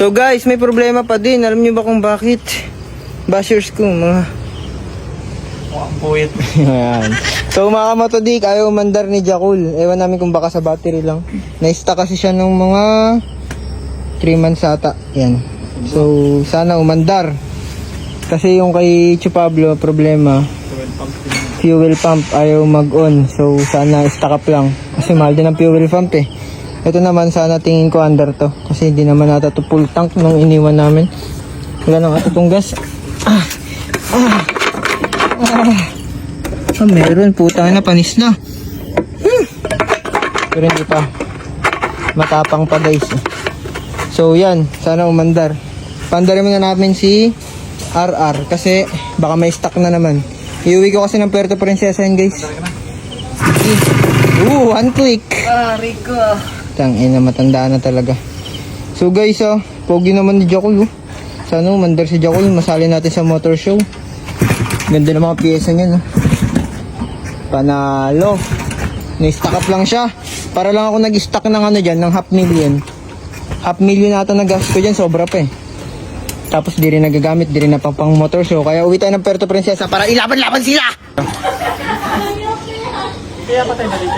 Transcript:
So guys, may problema pa din. Alam niyo ba kung bakit? Bashers ko, mga... Mukhang puwit. Ayan. So mga kamatodik, ayaw mandar ni Jakul. Ewan namin kung baka sa battery lang. Na-stuck kasi siya nung mga 3 months ata. Yan. So sana umandar. Kasi yung kay Chu Pablo, problema. Fuel pump. Fuel pump ayaw mag-on. So sana up lang. Kasi mahal din ang fuel pump eh. Ito naman sana tingin ko under to. Kasi hindi naman nata to full tank nung iniwan namin. Wala nang tong gas. Ah, ah, ah. Ah, meron. Putang na, panis na. Hmm. Pero hindi pa. Matapang pa guys. eh. So yan, sana umandar. Pandarin muna namin si RR kasi baka may stock na naman. Iuwi ko kasi ng Puerto Princesa yan guys. Ooh, one click. Ah, Rico. Tang ina matanda na talaga. So guys, oh, pogi naman ni Jakul. Oh. Sana umandar si Jakul, masali natin sa motor show. Ganda ng mga pyesa niya, no? Panalo. Na-stock up lang siya. Para lang ako nag-stock ng ano dyan, ng half million. Half million ata na gas ko dyan, sobra pa eh. Tapos di rin nagagamit, di rin na pang, motor show. Kaya uwi tayo ng Puerto Princesa para ilaban-laban sila! Kaya pa tayo.